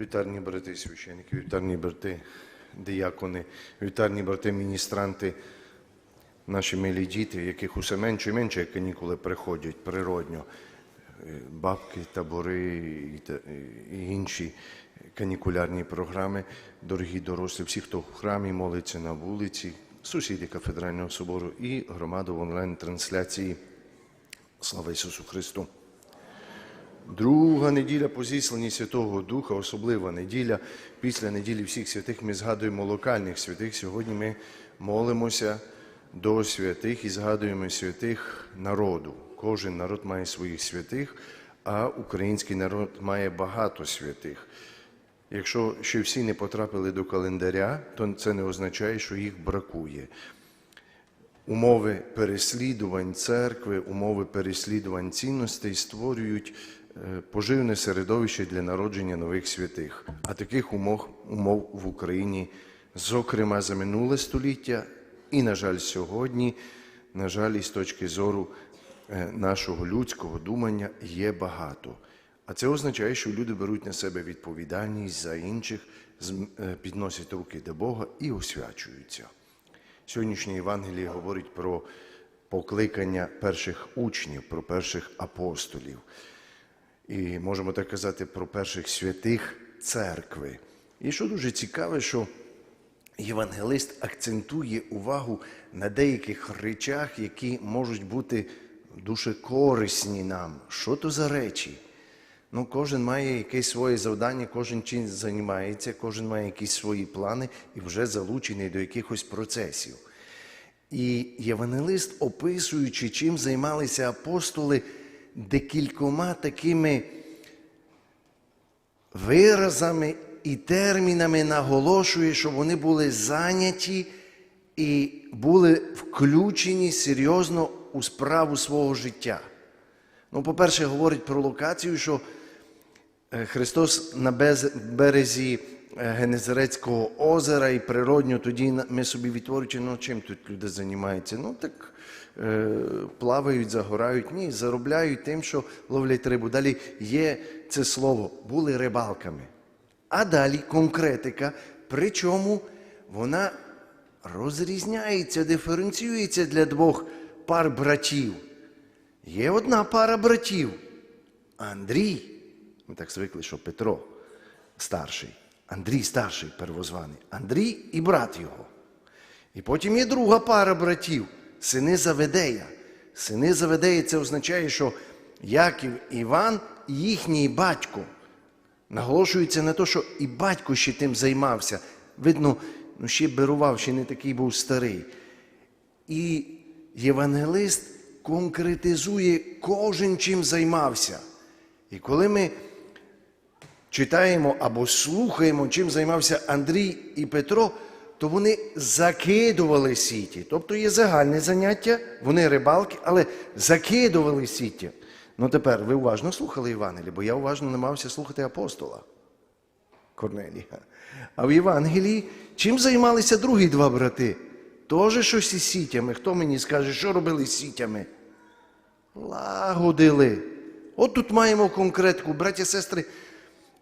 Вітальні брати священники, вітальні брати диякони, вітальні брати міністранти, наші милі діти, яких усе менше і менше як канікули приходять природньо. Е, Бабки, табори і інші канікулярні програми. Дорогі дорослі, всі, хто в храмі молиться на вулиці, сусіди кафедрального собору і громаду в онлайн-трансляції. Слава Ісусу Христу! Друга неділя по зісланні Святого Духа, особлива неділя. Після неділі всіх святих ми згадуємо локальних святих. Сьогодні ми молимося до святих і згадуємо святих народу. Кожен народ має своїх святих, а український народ має багато святих. Якщо ще всі не потрапили до календаря, то це не означає, що їх бракує умови переслідувань церкви, умови переслідувань цінностей створюють поживне середовище для народження нових святих. А таких умов, умов в Україні, зокрема за минуле століття, і, на жаль, сьогодні, на жаль, і з точки зору е, нашого людського думання є багато. А це означає, що люди беруть на себе відповідальність за інших, е, підносять руки до Бога і освячуються. Сьогоднішнє Євангеліє говорить про покликання перших учнів, про перших апостолів. І можемо так казати про перших святих церкви. І що дуже цікаве, що євангелист акцентує увагу на деяких речах, які можуть бути дуже корисні нам. Що то за речі? Ну, кожен має якесь своє завдання, кожен чим займається, кожен має якісь свої плани і вже залучений до якихось процесів. І євангелист, описуючи, чим займалися апостоли, декількома такими виразами і термінами наголошує, щоб вони були зайняті і були включені серйозно у справу свого життя. Ну, по-перше, говорить про локацію, що е, Христос на березі Генезарецького озера і природньо тоді ми собі відтворюючи, ну чим тут люди займаються? Ну так е, плавають, загорають, ні, заробляють тим, що ловлять рибу. Далі є це слово, були рибалками. А далі конкретика, причому вона розрізняється, диференціюється для двох пар братів. Є одна пара братів. Андрій, ми так звикли, що Петро старший, Андрій старший первозваний, Андрій і брат його. І потім є друга пара братів, сини Заведея. Сини Заведея це означає, що Яків Іван їхній батько. Наголошується на те, що і батько ще тим займався. Видно, ну ще берував, ще не такий був старий. І євангелист конкретизує кожен чим займався. І коли ми читаємо або слухаємо, чим займався Андрій і Петро, то вони закидували сіті. Тобто є загальне заняття, вони рибалки, але закидували сіті. Ну тепер ви уважно слухали Євангеліє, бо я уважно намагався слухати апостола. Корнелія. А в Євангелії чим займалися другі два брати? Тоже щось із сітями. Хто мені скаже, що робили з сітями? Лагодили. От тут маємо конкретку, браті сестри.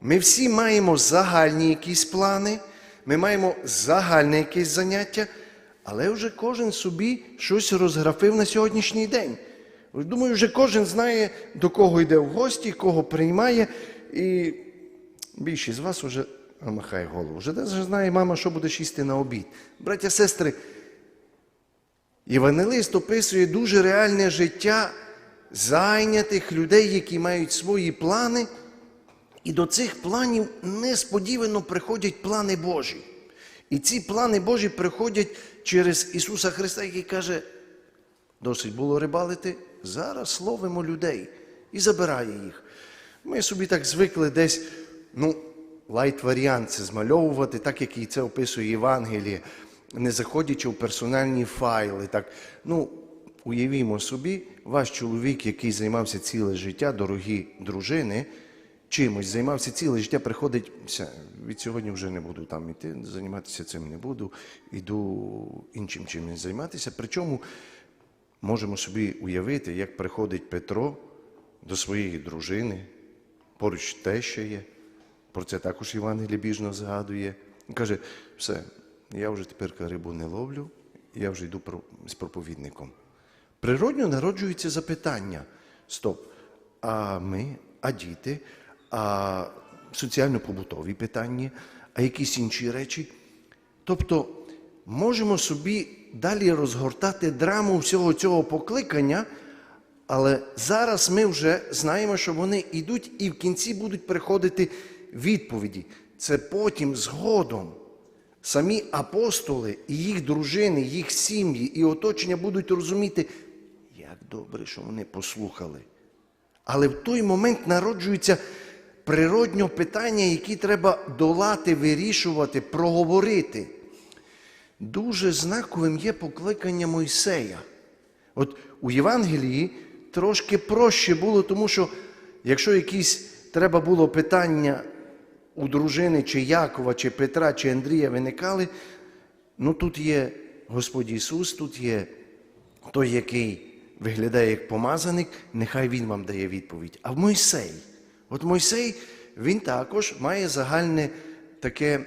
Ми всі маємо загальні якісь плани, ми маємо загальне якесь заняття, але вже кожен собі щось розграфив на сьогоднішній день. Думаю, вже кожен знає, до кого йде в гості, кого приймає. І більшість з вас вже махає голову. Вже навіть знає мама, що буде їсти на обід. Браття, сестри, Євангелист описує дуже реальне життя зайнятих людей, які мають свої плани, і до цих планів несподівано приходять плани Божі. І ці плани Божі приходять через Ісуса Христа, який каже, досить було рибалити, зараз ловимо людей і забирає їх. Ми собі так звикли десь, ну, лайт варіант це змальовувати, так як і це описує Євангеліє, не заходячи в персональні файли. Так, ну, уявімо собі, ваш чоловік, який займався ціле життя, дорогі дружини, чимось займався ціле життя, приходить, все, від сьогодні вже не буду там іти, займатися цим не буду, іду іншим чимось займатися. Причому можемо собі уявити, як приходить Петро до своєї дружини, поруч теща є, Про це також Євангеліє біжно згадує. Каже, все, я вже тепер рибу не ловлю, я вже йду з проповідником. Природньо народжується запитання: стоп, а ми, а діти, а соціально-побутові питання, а якісь інші речі. Тобто можемо собі далі розгортати драму всього цього покликання, але зараз ми вже знаємо, що вони йдуть і в кінці будуть приходити відповіді. Це потім згодом. Самі апостоли і їх дружини, їх сім'ї і оточення будуть розуміти, як добре, що вони послухали. Але в той момент народжуються природньо питання, які треба долати, вирішувати, проговорити. Дуже знаковим є покликання Мойсея. От у Євангелії трошки проще було, тому що якщо якісь треба було питання у дружини, чи Якова, чи Петра, чи Андрія виникали, ну тут є Господь Ісус, тут є той, який виглядає як помазаник, нехай Він вам дає відповідь. А Мойсей, от Мойсей, він також має загальне таке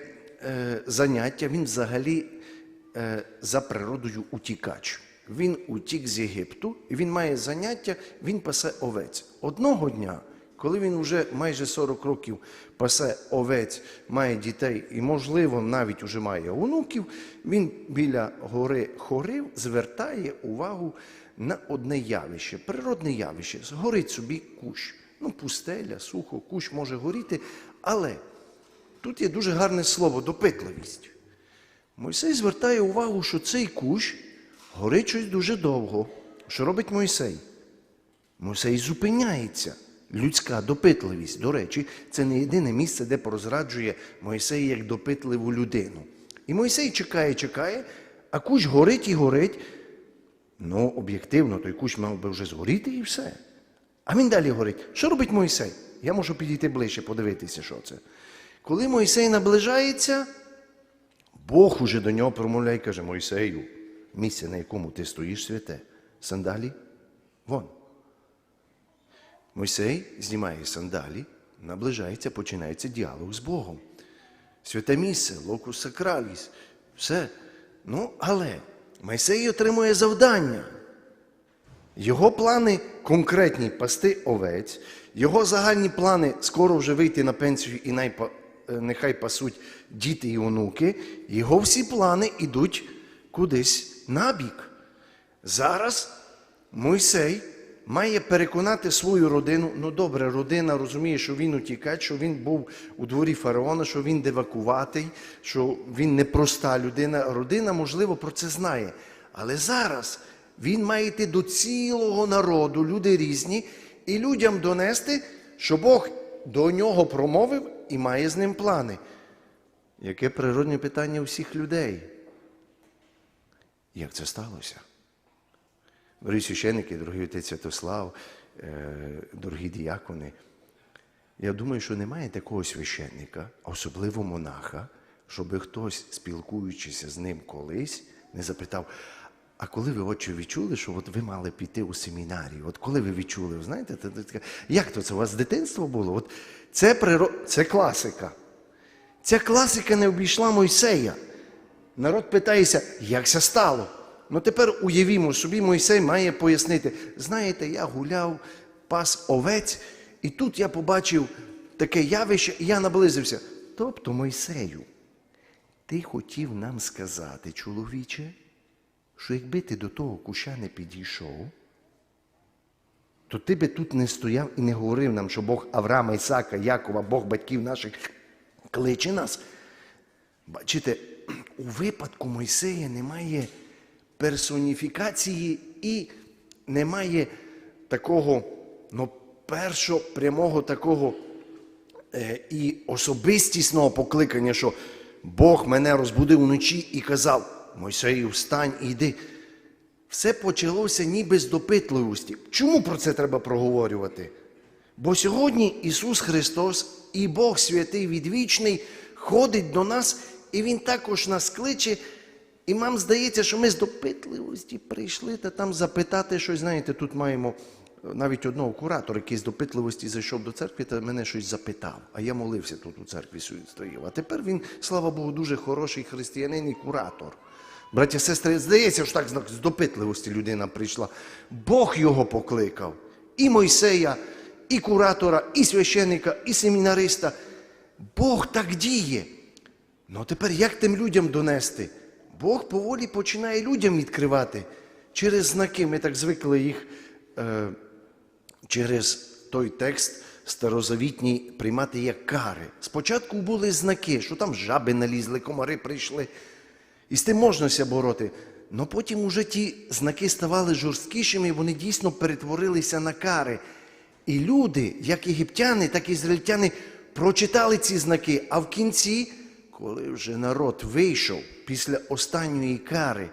е, заняття, він взагалі е, за природою утікач. Він утік з Єгипту, і він має заняття, він пасе овець. Одного дня, коли він вже майже 40 років пасе овець, має дітей і, можливо, навіть уже має онуків, він біля гори Хорив звертає увагу на одне явище, природне явище. Згорить собі кущ. Ну, пустеля, сухо, кущ може горіти, але тут є дуже гарне слово допитливість. Мойсей звертає увагу, що цей кущ горить щось дуже довго. Що робить Мойсей? Мойсей зупиняється. Людська допитливість, до речі, це не єдине місце, де прозраджує Мойсей як допитливу людину. І Мойсей чекає, чекає, а кущ горить і горить. Ну, об'єктивно, той кущ мав би вже згоріти і все. А він далі горить. Що робить Мойсей? Я можу підійти ближче, подивитися, що це. Коли Мойсей наближається, Бог уже до нього промовляє і каже: Мойсею, місце, на якому ти стоїш святе, сандалі, вон. Мойсей знімає сандалі, наближається, починається діалог з Богом. Святе місце, локус сакраліс, все. Ну, але Мойсей отримує завдання. Його плани конкретні пасти овець, його загальні плани скоро вже вийти на пенсію і найпа- е, нехай пасуть діти і онуки. Його всі плани йдуть кудись набік. Зараз Мойсей має переконати свою родину. Ну добре, родина розуміє, що він утікач, що він був у дворі фараона, що він девакуватий, що він непроста людина. Родина, можливо, про це знає. Але зараз він має йти до цілого народу, люди різні, і людям донести, що Бог до нього промовив і має з ним плани. Яке природне питання всіх людей? Як це сталося? Дорогі священники, дорогий отець Святослав, е, дорогі діякони, я думаю, що немає такого священника, особливо монаха, щоб хтось, спілкуючися з ним колись, не запитав, а коли ви отче відчули, що от ви мали піти у семінарію? От коли ви відчули, знаєте, як то це у вас з дитинства було? От це, приро... це класика. Ця класика не обійшла Мойсея. Народ питається, як це стало? Ну тепер уявімо собі, Мойсей має пояснити. Знаєте, я гуляв, пас овець, і тут я побачив таке явище, і я наблизився. Тобто, Мойсею, ти хотів нам сказати, чоловіче, що якби ти до того куща не підійшов, то ти би тут не стояв і не говорив нам, що Бог Авраама, Ісака, Якова, Бог батьків наших кличе нас. Бачите, у випадку Мойсея немає персоніфікації і немає такого ну, першого прямого такого е, і особистісного покликання, що Бог мене розбудив вночі і казав: Мойсею, встань і йди. Все почалося ніби з допитливості. Чому про це треба проговорювати? Бо сьогодні Ісус Христос і Бог святий відвічний ходить до нас, і Він також нас кличе. І нам здається, що ми з допитливості прийшли та там запитати щось. Знаєте, тут маємо навіть одного куратора, який з допитливості зайшов до церкви та мене щось запитав. А я молився тут у церкві стояв. А тепер він, слава Богу, дуже хороший християнин і куратор. Браття, сестри, здається, що так з допитливості людина прийшла. Бог його покликав. І Мойсея, і куратора, і священника, і семінариста. Бог так діє. Ну тепер як тим людям донести? Бог поволі починає людям відкривати через знаки. Ми так звикли їх е, через той текст старозавітній приймати як кари. Спочатку були знаки, що там жаби налізли, комари прийшли. І з тим можна бороти. Але потім уже ті знаки ставали жорсткішими, і вони дійсно перетворилися на кари. І люди, як єгиптяни, так і ізраїльтяни, прочитали ці знаки. А в кінці, коли вже народ вийшов після останньої кари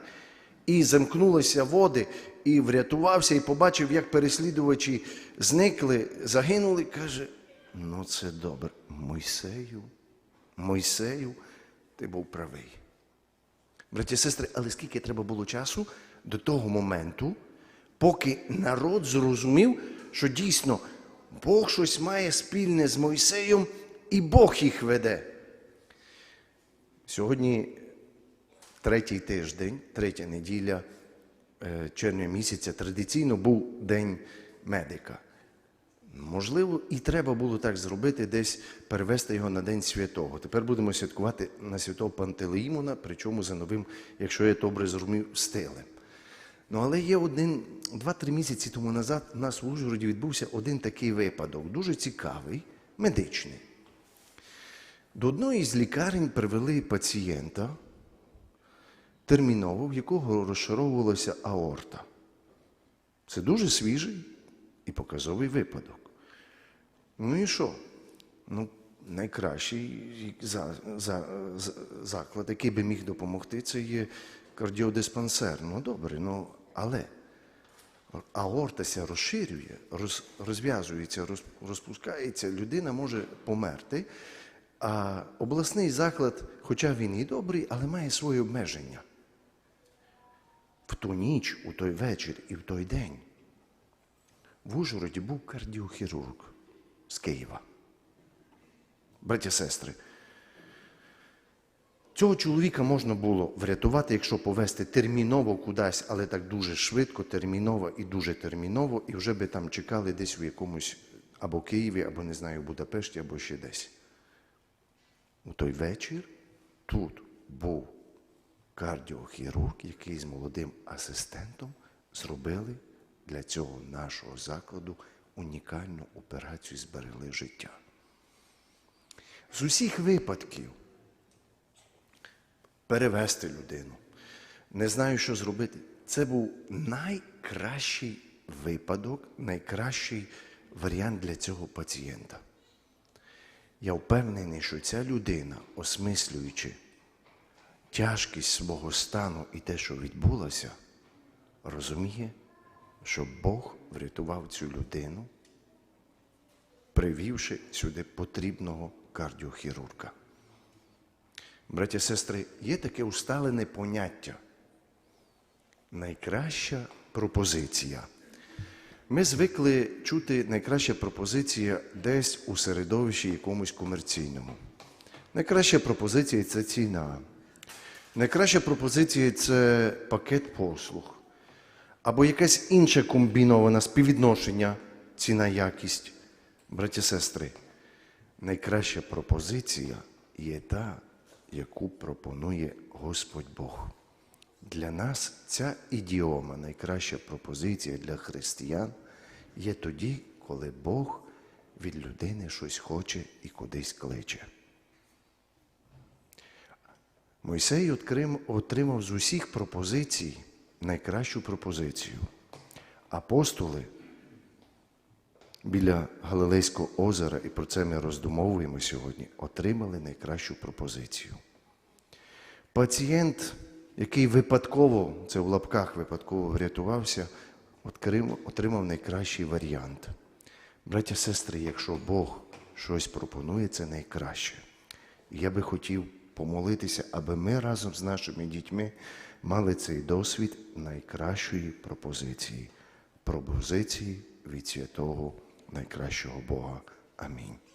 і замкнулися води, і врятувався, і побачив, як переслідувачі зникли, загинули, каже: ну це добре. Мойсею, Мойсею, ти був правий. Браті і сестри, але скільки треба було часу до того моменту, поки народ зрозумів, що дійсно Бог щось має спільне з Мойсеєм, і Бог їх веде. Сьогодні третій тиждень, третя неділя е, червня місяця традиційно був День медика. Можливо, і треба було так зробити, десь перевести його на День Святого. Тепер будемо святкувати на святого Пантелеїмона, причому за новим, якщо я добре зрозумів, стилем. Ну, але є один, два-три місяці тому назад у нас в Ужгороді відбувся один такий випадок, дуже цікавий, медичний. До одної з лікарень привели пацієнта терміново, в якого розшаровувалася аорта. Це дуже свіжий і показовий випадок. Ну і що? Ну, найкращий за, за, за, заклад, який би міг допомогти, це є кардіодиспансер. Ну добре, ну але аортася розширює, роз, розв'язується, роз, розпускається, людина може померти. А обласний заклад, хоча він і добрий, але має свої обмеження. В ту ніч, у той вечір і в той день в Ужгороді був кардіохірург з Києва. Браття сестри, цього чоловіка можна було врятувати, якщо повезти терміново кудись, але так дуже швидко, терміново і дуже терміново, і вже би там чекали десь у якомусь або Києві, або не знаю, Будапешті, або ще десь. У той вечір тут був кардіохірург, який з молодим асистентом зробили для цього нашого закладу унікальну операцію зберегли життя. З усіх випадків перевести людину, не знаю, що зробити. Це був найкращий випадок, найкращий варіант для цього пацієнта. Я впевнений, що ця людина, осмислюючи тяжкість свого стану і те, що відбулося, розуміє, що Бог врятував цю людину, привівши сюди потрібного кардіохірурга. Браті сестри, є таке усталене поняття. Найкраща пропозиція. Ми звикли чути найкраща пропозиція десь у середовищі якомусь комерційному. Найкраща пропозиція це ціна. Найкраща пропозиція це пакет послуг. Або якесь інше комбіноване співвідношення ціна-якість. Браті сестри, найкраща пропозиція є та, яку пропонує Господь Бог. Для нас ця ідіома, найкраща пропозиція для християн, є тоді, коли Бог від людини щось хоче і кудись кличе. Мойсей отримав з усіх пропозицій найкращу пропозицію. Апостоли біля Галилейського озера, і про це ми роздумовуємо сьогодні, отримали найкращу пропозицію. Пацієнт, який випадково, це в лапках випадково врятувався, отримав найкращий варіант. Браття сестри, якщо Бог щось пропонує, це найкраще. Я би хотів помолитися, аби ми разом з нашими дітьми мали цей досвід найкращої пропозиції пропозиції від святого найкращого Бога. Амінь.